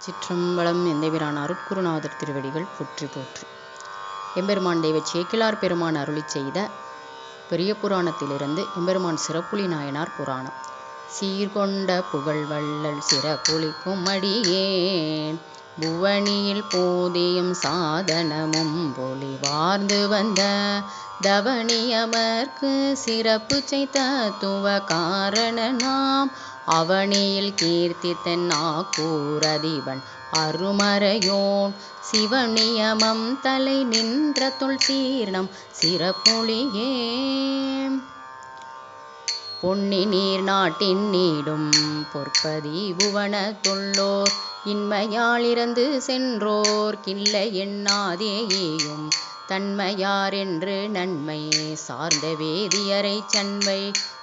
சிற்றம்பலம் எந்தபிரான் அருட்குருநாதர் திருவடிகள் போற்றி போற்றி. எம்பெருமான் தெய்வ சேக்கிலார் பெருமான் அருளிச் செய்த பெரிய புராணத்திலிருந்து எம்பெருமான் சிறப்புலி நாயனார் புராணம். சீர்கொண்ட புகழ் வள்ளல் சிறப்புலிக்கும் அடியேன் புவனியில் போதியும் சாதனமும் பொலி வார்ந்து வந்த தவணியமர்க்கு சிறப்பு செய்த துவ காரண நாம் அவனியில் கீர்த்தித்தன் ஆக்கூரதிவன் அருமறையோன். சிவநியமம் தலை நின்ற தொல் சீர்ணம் சிறப்புளியே பொன்னி நீர் நாட்டின் நீடும் பொற்பதி புவன தொல்லோர் இன்மையால் இறந்து சென்றோர் கில்லை எண்ணாதேயும் தன்மையார் என்று நன்மை சார்ந்த வேதியரை சன்மை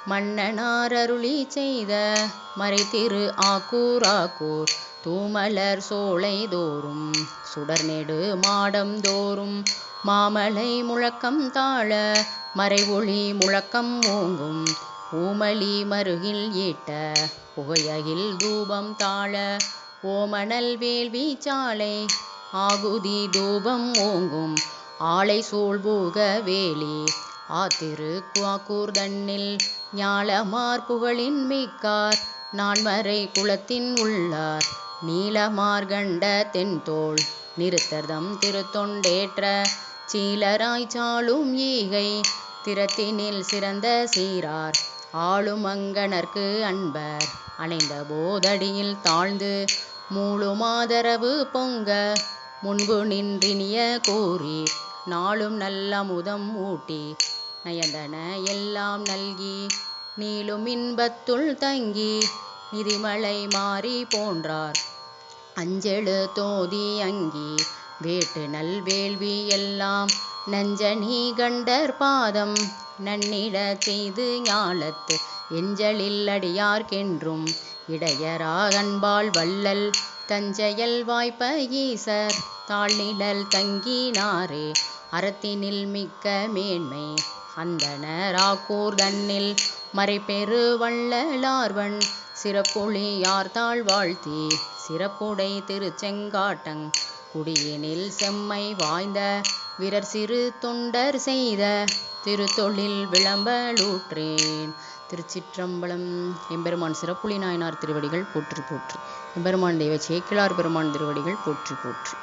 மன்னனார் அருளி செய்த மறைத்திரு ஆக்கூர் ஆக்கூர். தூமலர் சோலை தோறும் சுடர்நெடு மாடம் தோறும். மாமலை முழக்கம் தாழ மறைவொளி முழக்கம் ஓங்கும். ஊமளி மருகில் ஈட்ட புகையகில் தூபம் தாழ ஓமணல் வேள்வி சாலை ஆகுதி தூபம் ஓங்கும் ஆலை சூழ்பூக வேலி ஆத்திரு குவாக்கூர் தன்னில் ஞாலமார் புகழின் மிக்கார் நான்மறை குளத்தின் உள்ளார் நீலமார்கண்ட தென்தோள் நிறுத்தர்தம் திருத்தொண்டேற்ற சீலராய் ஈகை திறத்தினில் சிறந்த சீரார் ஆளும் அங்கனர்க்கு அன்பர். அணைந்த போதடியில் தாழ்ந்து மூழுமாதரவு பொங்க முன்பு நின்றினிய கூறி நாளும் நல்லமுதம் ஊட்டி நயந்தன எல்லாம் நல்கி நீளும் இன்பத்துள் தங்கி நிதிமலை மாறி போன்றார். அஞ்செழு தோதி அங்கி வேட்டு நல்வேள்வி எல்லாம் நஞ்சனி கண்டர் பாதம் நன்னிட செய்து ஞாலத்து எஞ்சலில் அடியார்க்கென்றும் இடையரா அன்பாள் வள்ளல் தஞ்சையல் வாய்ப்ப ஈசர் தாழ்நிழல் தங்கினாரே அறத்தினில் மிக்க மேன்மை அந்தனராக்கூர் தன்னில் மறைபெரு வள்ளலார்வன் சிறப்புளியார் தாழ் வாழ்த்தி சிறப்புடை திருச்செங்காட்டங் குடியினில் செம்மை வாய்ந்த வீரர் சிறு தொண்டர் செய்த திருத்தொழில் விளம்பலூற்றேன். திருச்சிற்றம்பலம் எம்பெருமான் சிறப்புலி நாயனார் திருவடிகள் போற்றி போற்றி. எம்பெருமான் தெய்வ சேக்கிழார் பெருமான் திருவடிகள் போற்றி போற்றி.